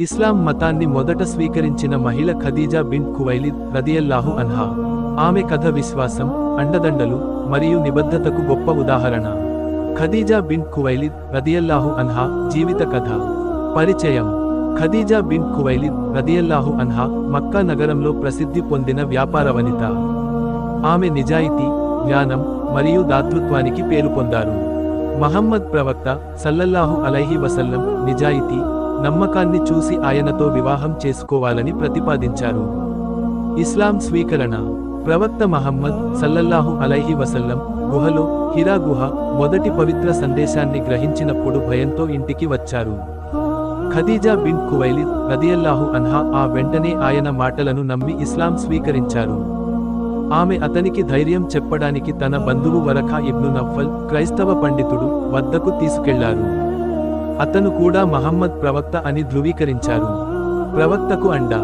ఇస్లాం మతాన్ని మొదట స్వీకరించిన మహిళ ఖదీజా బిన్ ఖువైలిద్ రదియల్లాహు అన్హా. ఆమె కథ విశ్వాసం అండదండలు మరియు నిబద్ధతకు గొప్ప ఉదాహరణ. ఖదీజా బిన్ కువైలిద్ రదియల్లాహు అన్హా జీవిత కథ. పరిచయం. ఖదీజా బిన్ కువైలిద్ రదియల్లాహు అన్హా మక్కా నగరంలో ప్రసిద్ధి పొందిన వ్యాపార వనిత. ఆమె నిజాయితీ జ్ఞానం మరియు దాతృత్వానికి పేరు పొందారు. మహమ్మద్ ప్రవక్త సల్లల్లాహు అలైహి వసల్లం నిజాయితీ నమ్మకాన్ని చూసి ఆయనతో వివాహం చేసుకోవాలని ప్రతిపాదించారు. ఇస్లాం స్వీకరణ. ప్రవక్త మహమ్మద్ సల్లల్లాహు అలైహి వసల్లం గుహలో హిరా గుహ మొదటి పవిత్ర సందేశాన్ని గ్రహించినప్పుడు భయంతో ఇంటికి వచ్చారు. ఖదీజా బిన్ కువైలిద్ రదియల్లాహు అన్హా ఆ వెంటనే ఆయన మాటలను నమ్మి ఇస్లాం స్వీకరించారు. ఆమె అతనికి ధైర్యం చెప్పడానికి తన బంధువు వరఖా ఇబ్ను నఫల్ క్రైస్తవ పండితుడు వద్దకు తీసుకెళ్ళారు. అతను కూడా మహమ్మద్ ప్రవక్త అని ధృవీకరించారు. ప్రవక్తకు అండ.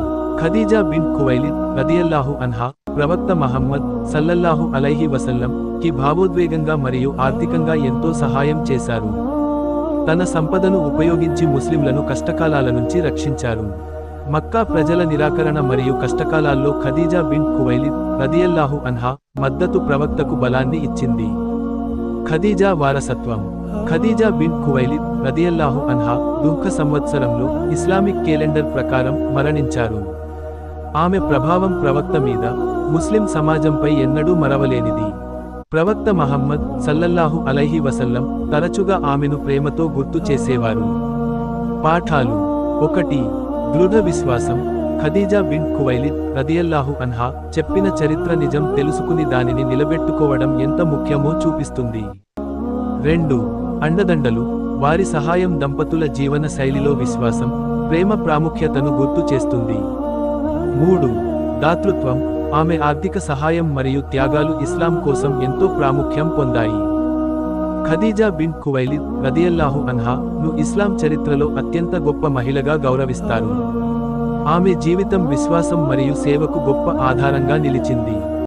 ఖదీజా బిన్ కువైలిద్ రదియల్లాహు అన్హా ప్రవక్త మహమ్మద్ సల్లల్లాహు అలైహి వసల్లం కి భావోద్వేగంగా మరియు ఆర్థికంగా ఎంతో సహాయం చేశారు. తన సంపదను ఉపయోగించి ముస్లింలను కష్టకాలాల నుంచి రక్షించారు. మక్కా ప్రజల నిరాకరణ మరియు కష్టకాలాల్లో ఖదీజా బిన్ కువైలిద్ రదియల్లాహు అన్హా మద్దతు ప్రవక్తకు బలాన్ని ఇచ్చింది. ఖదీజా వారసత్వం. ఖదీజా బిన్ కువైలిద్ రదియల్లాహు అన్హా దుఃఖ సంవత్సరంలో ఇస్లామిక్ క్యాలెండర్ ప్రకారం మరణించారు. ఆమె ప్రభావం ప్రవక్త మీద ముస్లిం సమాజంపై ఎన్నడూ మరవలేనిది. ప్రవక్త మహమ్మద్ సల్లల్లాహు అలైహి వసల్లం తరచుగా ఆమెను ప్రేమతో గుర్తు చేసేవారు. పాఠాలు. ఒకటి. దృఢ విశ్వాసం. ఖదీజా బిన్ ఖువైలిద్ రదియల్లాహు అన్హా చెప్పిన చరిత్ర నిజం తెలుసుకుని దానిని నిలబెట్టుకోవడం ఎంత ముఖ్యమో చూపిస్తుంది. రెండు. అండదండలు వారి సహాయం దంపతుల జీవన శైలిలో విశ్వాసం ప్రేమ ప్రాముఖ్యతను గుర్తు చేస్తుంది. మూడు. దాతృత్వం ఆమె ఆర్థిక సహాయం మరియు త్యాగాలు ఇస్లాం కోసం ఎంతో ప్రాముఖ్యం పొందాయి. ఖదీజా బిన్ ఖువైలిద్ రదియల్లాహు అన్హా ను ఇస్లాం చరిత్రలో అత్యంత గొప్ప మహిళగా గౌరవిస్తారు. ఆమె జీవితం విశ్వాసం మరియు సేవకు గొప్ప ఆధారంగా నిలిచింది.